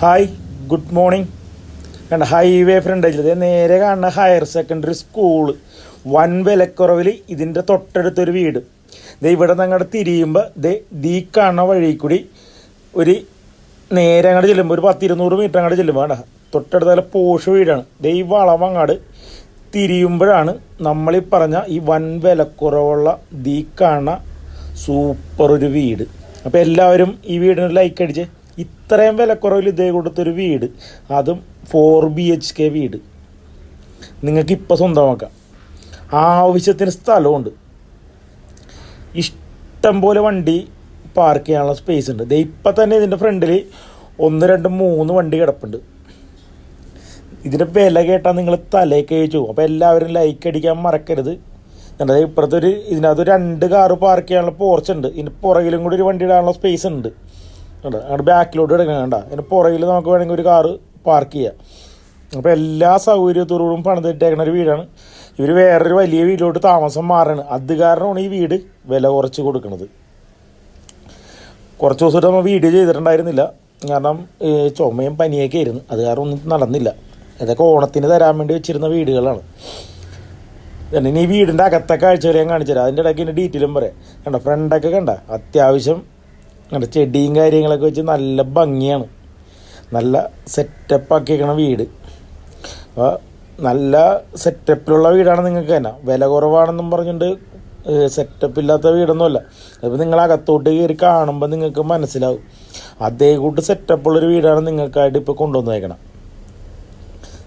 Hi good morning കണ്ട highway ഫ്രണ്ടേജിൽ ഇത് നേരെ കാണുന്ന ഹയർ സെക്കൻഡറി സ്കൂൾ വൻ വിലക്കുറവിൽ ഇതിന്റെ തൊട്ടടുത്തൊരു വീട്. ദേ ഇവിടെ നിന്ന് അങ്ങോട്ട് തിരിയുമ്പോൾ ദേ ദീ കാണുന്ന വഴി കൂടി ഒരു നേരെ അങ്ങോട്ട് ചെല്ലുമ്പോൾ ഒരു പത്തിരുന്നൂറ് മീറ്റർ അങ്ങോട്ട് ചെല്ലുമ്പോൾ കണ്ട തൊട്ടടുത്ത നല്ല പോഷ് വീടാണ്. ദേ ഈ വളം അങ്ങാട് തിരിയുമ്പോഴാണ് നമ്മളീ പറഞ്ഞ ഈ വൻ വിലക്കുറവുള്ള ദീ കാണുന്ന സൂപ്പർ ഒരു വീട്. അപ്പോൾ എല്ലാവരും ഈ വീടിന് ലൈക്ക് അടിച്ച്. ഇത്രയും വിലക്കുറവിൽ ഇതേ കൊടുത്തൊരു വീട്. അതും ഫോർ ബി എച്ച് കെ വീട്. നിങ്ങൾക്ക് ഇപ്പോൾ സ്വന്തമാക്കാം. ആവശ്യത്തിന് സ്ഥലമുണ്ട് ഇഷ്ടം പോലെ വണ്ടി പാർക്ക് ചെയ്യാനുള്ള സ്പേസ് ഉണ്ട്. ദേ ഇപ്പം തന്നെ ഇതിന്റെ ഫ്രണ്ടിൽ ഒന്ന് രണ്ട് മൂന്ന് വണ്ടി കിടപ്പുണ്ട്. ഇതിന്റെ വില കേട്ടാൽ നിങ്ങൾ തലേക്ക് കഴിച്ചു അപ്പോൾ എല്ലാവരും ലൈക്ക് അടിക്കാൻ മറക്കരുത്. എന്നാൽ ഇപ്പുറത്തൊരു ഇതിനകത്ത് രണ്ട് കാറ് പാർക്ക് ചെയ്യാനുള്ള പോർച്ച് ഉണ്ട്. ഇതിന്റെ പുറകിലും കൂടി ഒരു വണ്ടി ഇടാനുള്ള സ്പേസ് ഉണ്ട്. കണ്ടോ? അങ്ങോട്ട് ബാക്കിലോട്ട് എടുക്കണം കണ്ട? അതിന് പുറകിൽ നമുക്ക് വേണമെങ്കിൽ ഒരു കാറ് പാർക്ക് ചെയ്യാം. അപ്പോൾ എല്ലാ സൗകര്യത്തോടും പണിതിട്ടേക്കുന്ന ഒരു വീടാണ്. ഇവർ വേറൊരു വലിയ വീട്ടിലോട്ട് താമസം മാറാണ്. അത് കാരണമാണ് ഈ വീട് വില കുറച്ച് കൊടുക്കുന്നത് കുറച്ച് ദിവസമായിട്ട് നമ്മൾ വീഡിയോ ചെയ്തിട്ടുണ്ടായിരുന്നില്ല. കാരണം ചുമയും പനിയൊക്കെ ആയിരുന്നു. അത് കാരണം ഒന്നും നടന്നില്ല. ഇതൊക്കെ ഓണത്തിന് തരാൻ വേണ്ടി വെച്ചിരുന്ന വീടുകളാണ്. ഇനി ഈ വീടിന്റെ അകത്തെ വരെ ഞാൻ കാണിച്ചു തരാം അതിന്റെ ഇടയ്ക്ക് ഇതിന്റെ ഡീറ്റെയിലും പറയാം. കണ്ട? ഫ്രണ്ടൊക്കെ കണ്ട? അത്യാവശ്യം കണ്ട? ചെടിയും കാര്യങ്ങളൊക്കെ വെച്ച് നല്ല ഭംഗിയാണ്. നല്ല സെറ്റപ്പ് ആക്കിയേക്കണ വീട്. അപ്പോൾ നല്ല സെറ്റപ്പിലുള്ള വീടാണ് നിങ്ങൾക്ക് തന്നെ. വില കുറവാണെന്നും പറഞ്ഞുകൊണ്ട് സെറ്റപ്പ് ഇല്ലാത്ത വീടൊന്നുമല്ല. അപ്പോൾ നിങ്ങൾ അകത്തോട്ട് കയറി കാണുമ്പോൾ നിങ്ങൾക്ക് മനസ്സിലാവും. അതേ കൂട്ട് സെറ്റപ്പുള്ളൊരു വീടാണ് നിങ്ങൾക്കായിട്ട് ഇപ്പോൾ കൊണ്ടുവന്നേക്കണം.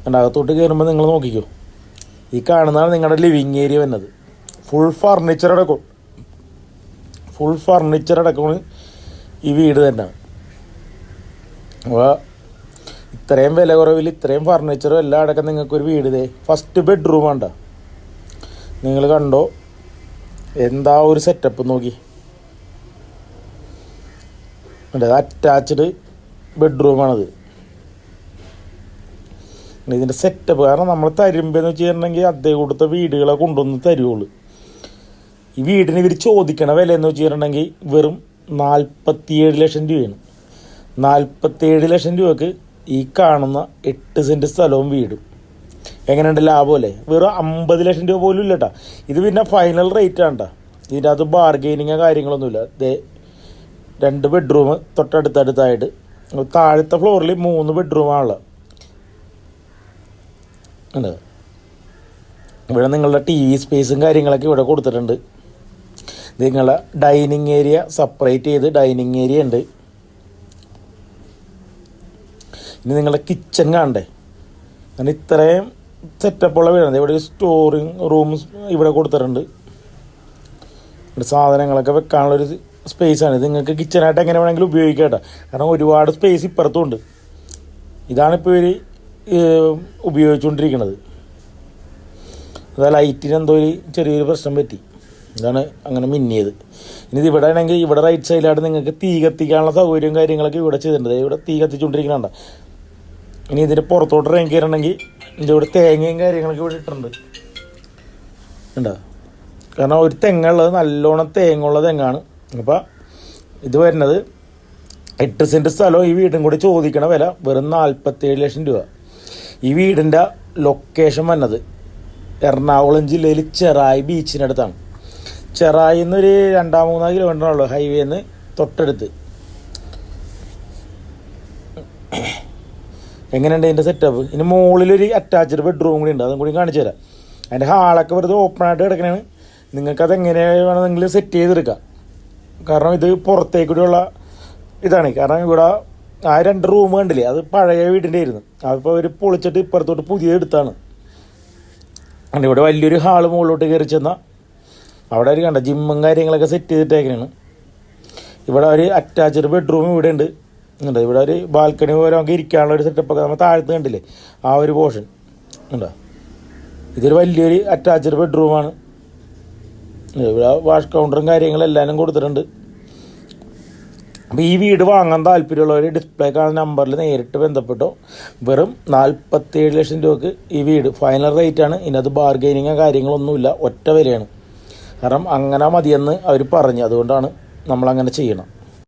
കണ്ട? അകത്തോട്ട് കയറുമ്പോൾ നിങ്ങൾ നോക്കിക്കോ. ഈ കാണുന്നതാണ് നിങ്ങളുടെ ലിവിങ് ഏരിയ വന്നത് ഫുൾ ഫർണിച്ചർ അടക്കം. ഫുൾ ഫർണിച്ചർ അടക്കമാണ് ഈ വീട് തന്നെ. അപ്പോൾ ഇത്രയും വില കുറവിൽ ഇത്രയും ഫർണിച്ചറും എല്ലാം അടക്കം നിങ്ങൾക്കൊരു വീട് ഇതേ. ഫസ്റ്റ് ബെഡ്റൂം വേണ്ട നിങ്ങൾ കണ്ടോ? എന്താ ഒരു സെറ്റപ്പ് നോക്കി. അറ്റാച്ച്ഡ് ബെഡ്റൂമാണത് ഇതിന്റെ സെറ്റപ്പ് കാരണം നമ്മൾ തരുമ്പെന്ന് വെച്ചിട്ടുണ്ടെങ്കിൽ അദ്ദേഹം കൊടുത്ത വീടുകളെ കൊണ്ടുവന്ന് തരുവുള്ളൂ. ഈ വീടിന് ഇവർ ചോദിക്കണ വില എന്ന് വെച്ചിട്ടുണ്ടെങ്കിൽ വെറും നാൽപ്പത്തിയേഴ് ലക്ഷം രൂപയാണ്. നാൽപ്പത്തിയേഴ് ലക്ഷം രൂപക്ക് ഈ കാണുന്ന എട്ട് സെന്റ് സ്ഥലവും വീടും. എങ്ങനെയുണ്ട് ലാഭമല്ലേ വെറും അമ്പത് ലക്ഷം രൂപ പോലും ഇല്ല കേട്ടോ ഇത് പിന്നെ ഫൈനൽ റേറ്റ് ആണ് കേട്ടോ ഇതിന്റെ അത് ബാർഗെയിനിങ്ങോ കാര്യങ്ങളൊന്നുമില്ല ദേ രണ്ട് ബെഡ്റൂം തൊട്ടടുത്തടുത്തായിട്ട് താഴത്തെ ഫ്ലോറിൽ മൂന്ന് ബെഡ്റൂമാണുള്ളത് ഇവിടെ നിങ്ങളുടെ ടി വി സ്പേസും കാര്യങ്ങളൊക്കെ ഇവിടെ കൊടുത്തിട്ടുണ്ട്. നിങ്ങളെ ഡൈനിങ് ഏരിയ സെപ്പറേറ്റ് ചെയ്ത് ഡൈനിങ് ഏരിയ ഉണ്ട്. ഇനി നിങ്ങളുടെ കിച്ചൺ കാണണ്ടേ? കാരണം ഇത്രയും സെറ്റപ്പുള്ള വീടാണ്. ഇവിടെ സ്റ്റോറിങ് റൂംസ് ഇവിടെ കൊടുത്തിട്ടുണ്ട്. ഇവിടെ സാധനങ്ങളൊക്കെ വെക്കാനുള്ളൊരു സ്പേസാണ് ഇത് നിങ്ങൾക്ക് കിച്ചണായിട്ട് എങ്ങനെ വേണമെങ്കിലും ഉപയോഗിക്കാം കേട്ടോ. കാരണം ഒരുപാട് സ്പേസ് ഇപ്പുറത്തും ഉണ്ട് ഇതാണിപ്പോൾ ഇവർ ഉപയോഗിച്ചുകൊണ്ടിരിക്കുന്നത്. അതാ ലൈറ്റിന് എന്തോ ഒരു ചെറിയൊരു പ്രശ്നം പറ്റി. ഇതാണ് അങ്ങനെ മിന്നിയത്. ഇനി ഇവിടെ ആണെങ്കിൽ ഇവിടെ റൈറ്റ് സൈഡിലാണ് നിങ്ങൾക്ക് തീ കത്തിക്കാനുള്ള സൗകര്യവും കാര്യങ്ങളൊക്കെ ഇവിടെ ചെയ്തിട്ടുണ്ട്. ഇവിടെ തീ കത്തിച്ചുകൊണ്ടിരിക്കുന്നുണ്ട് ഇനി ഇതിന്റെ പുറത്തോട്ട് റേങ്ക് കയറണമെങ്കിൽ ഇതിന്റെ ഇവിടെ തേങ്ങയും കാര്യങ്ങളൊക്കെ ഇവിടെ ഇട്ടിട്ടുണ്ട്. ഉണ്ടോ കാരണം ഒരു തെങ്ങുള്ളത് നല്ലോണം തേങ്ങുള്ള തെങ്ങാണ്. അപ്പോൾ ഇത് വരുന്നത് എട്ട് സെന്റ് സ്ഥലവും ഈ വീടും കൂടി ചോദിക്കണ വില വെറും നാൽപ്പത്തേഴ് ലക്ഷം രൂപ. ഈ വീടിന്റെ ലൊക്കേഷൻ വന്നത് എറണാകുളം ജില്ലയിൽ ചെറായി ബീച്ചിനടുത്താണ് ചെറായി നിന്നൊരു രണ്ടാം മൂന്നാം കിലോമീറ്റർ ഉള്ളൂ ഹൈവേന്ന് തൊട്ടടുത്ത്. എങ്ങനെയുണ്ട് അതിന്റെ സെറ്റപ്പ് ഇനി മുകളിലൊരു അറ്റാച്ച്ഡ് ബെഡ്റൂം കൂടി ഉണ്ട്. അതും കൂടി കാണിച്ചു തരാം. അതിന്റെ ഹാളൊക്കെ വെറുതെ ഓപ്പൺ ആയിട്ട് കിടക്കണതാണ് നിങ്ങൾക്കത് എങ്ങനെ വേണമെങ്കിൽ സെറ്റ് ചെയ്തെടുക്കാം. കാരണം ഇത് പുറത്തേക്ക് കൂടിയുള്ള ഇതാണ്. കാരണം ഇവിടെ ആ രണ്ട് റൂം കണ്ടില്ലേ? അത് പഴയ വീടിന്റെ ആയിരുന്നു. അതിപ്പോൾ അവർ പൊളിച്ചിട്ട് ഇപ്പുറത്തോട്ട് പുതിയ എടുത്താണ്. ഇവിടെ വലിയൊരു ഹാൾ മുകളിലോട്ട് കയറി ചെന്നാൽ അവിടെ അവർ കണ്ട ജിമ്മും കാര്യങ്ങളൊക്കെ സെറ്റ് ചെയ്തിട്ടേക്കാണ് ഇവിടെ ഒരു അറ്റാച്ച്ഡ് ബെഡ്റൂം ഇവിടെ ഉണ്ട് ഉണ്ടോ ഇവിടെ ഒരു ബാൽക്കണി പോലെ നമുക്ക് ഇരിക്കാനുള്ള ഒരു സെറ്റപ്പൊക്കെ നമ്മൾ താഴത്ത് കണ്ടില്ലേ? ആ ഒരു പോർഷൻ ഉണ്ടോ ഇതൊരു വലിയൊരു അറ്റാച്ച്ഡ് ബെഡ്റൂമാണ് ഇവിടെ വാഷ് കൗണ്ടറും കാര്യങ്ങളും എല്ലാവരും കൊടുത്തിട്ടുണ്ട്. അപ്പോൾ ഈ വീട് വാങ്ങാൻ താല്പര്യമുള്ളവർ ഡിസ്പ്ലേ കാണുന്ന നമ്പറിൽ നേരിട്ട് ബന്ധപ്പെട്ടോ വെറും നാൽപ്പത്തേഴ് ലക്ഷം രൂപക്ക് ഈ വീട്. ഫൈനൽ റേറ്റ് ആണ്. ഇതിനകത്ത് ബാർഗൈനിങ്ങോ കാര്യങ്ങളൊന്നുമില്ല. ഒറ്റ വിലയാണ്. കാരണം അങ്ങനെ മതിയെന്ന് അവർ പറഞ്ഞു. അതുകൊണ്ടാണ് നമ്മളങ്ങനെ ചെയ്യണം.